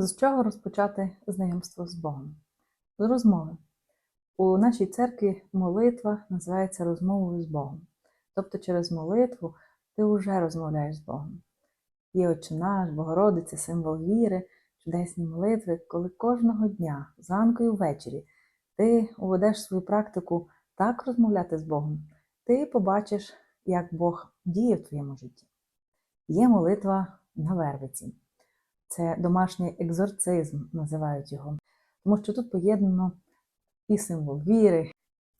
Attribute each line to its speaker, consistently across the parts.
Speaker 1: З чого розпочати знайомство з Богом? З розмови. У нашій церкві молитва називається розмовою з Богом. Тобто через молитву ти вже розмовляєш з Богом. Є Отче наш, Богородиця, символ віри, чудесні молитви, коли кожного дня, зранку і ввечері, ти уведеш свою практику так розмовляти з Богом, ти побачиш, як Бог діє в твоєму житті. Є молитва на вервиці. Це домашній екзорцизм, називають його. Тому що тут поєднано і символ віри,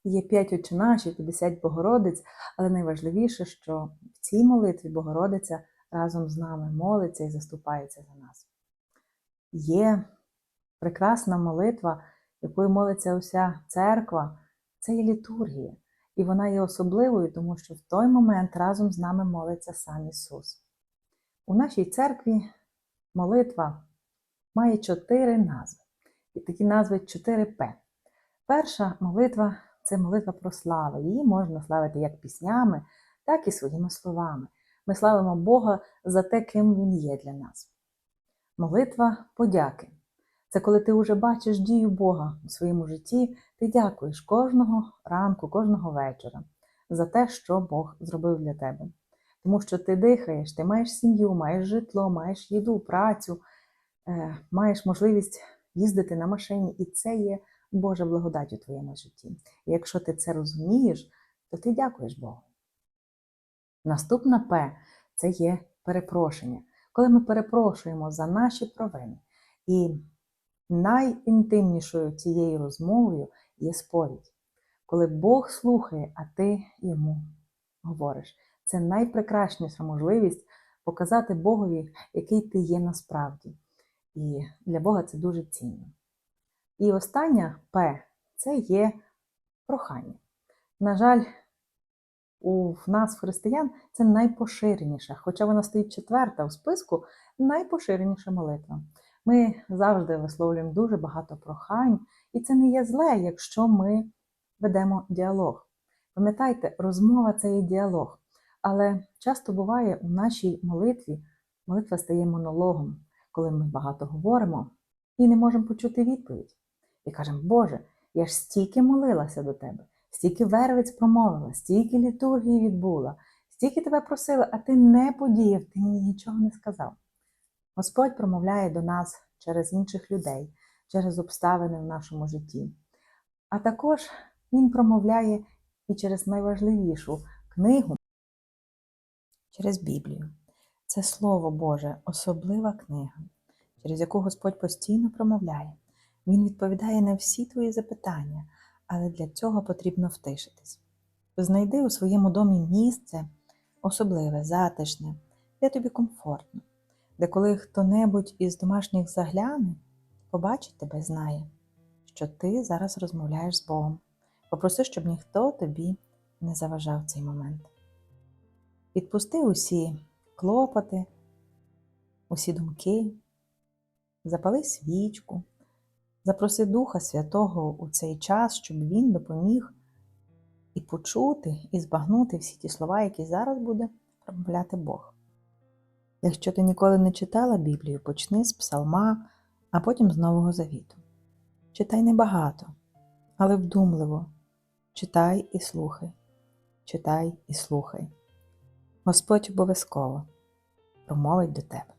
Speaker 1: є п'ять очинашів, 50 Богородиць, але найважливіше, що в цій молитві Богородиця разом з нами молиться і заступається за нас. Є прекрасна молитва, якою молиться уся церква, це є літургія. І вона є особливою, тому що в той момент разом з нами молиться сам Ісус. У нашій церкві молитва має чотири назви. І такі назви 4П. Перша молитва це молитва про славу. Її можна славити як піснями, так і своїми словами. Ми славимо Бога за те, ким Він є для нас. Молитва подяки. Це коли ти вже бачиш дію Бога у своєму житті, ти дякуєш кожного ранку, кожного вечора за те, що Бог зробив для тебе. Тому що ти дихаєш, ти маєш сім'ю, маєш житло, маєш їду, працю, е, маєш можливість їздити на машині, і це є Божа благодать у твоєму житті. І якщо ти це розумієш, то ти дякуєш Богу. Наступна П це є перепрошення. Коли ми перепрошуємо за наші провини. І найінтимнішою цією розмовою є сповідь. Коли Бог слухає, а ти йому говориш. Це найпрекрасніша можливість показати Богові, який ти є насправді. І для Бога це дуже цінно. І остання П це є прохання. На жаль, у нас, християн, це найпоширеніша, хоча вона стоїть четверта у списку, найпоширеніша молитва. Ми завжди висловлюємо дуже багато прохань, і це не є зле, якщо ми ведемо діалог. Пам'ятайте, розмова це є діалог. Але часто буває у нашій молитві, молитва стає монологом, коли ми багато говоримо і не можемо почути відповідь. І кажемо, Боже, я ж стільки молилася до Тебе, стільки вервиць промовила, стільки літургії відбула, стільки тебе просила, а ти не подіяв, ти мені нічого не сказав. Господь промовляє до нас через інших людей, через обставини в нашому житті. А також Він промовляє і через найважливішу книгу, через Біблію. Це Слово Боже, особлива книга, через яку Господь постійно промовляє. Він відповідає на всі твої запитання, але для цього потрібно втишитись. Знайди у своєму домі місце особливе, затишне, де тобі комфортно, де коли хто-небудь із домашніх загляне, побачить тебе, знає, що ти зараз розмовляєш з Богом. Попроси, щоб ніхто тобі не заважав цей момент. Відпусти усі клопоти, усі думки, запали свічку, запроси Духа Святого у цей час, щоб Він допоміг і почути, і збагнути всі ті слова, які зараз буде промовляти Бог. Якщо ти ніколи не читала Біблію, почни з псалма, а потім з Нового Завіту. Читай небагато, але вдумливо. Читай і слухай, читай і слухай. Господь обов'язково промовить до тебе.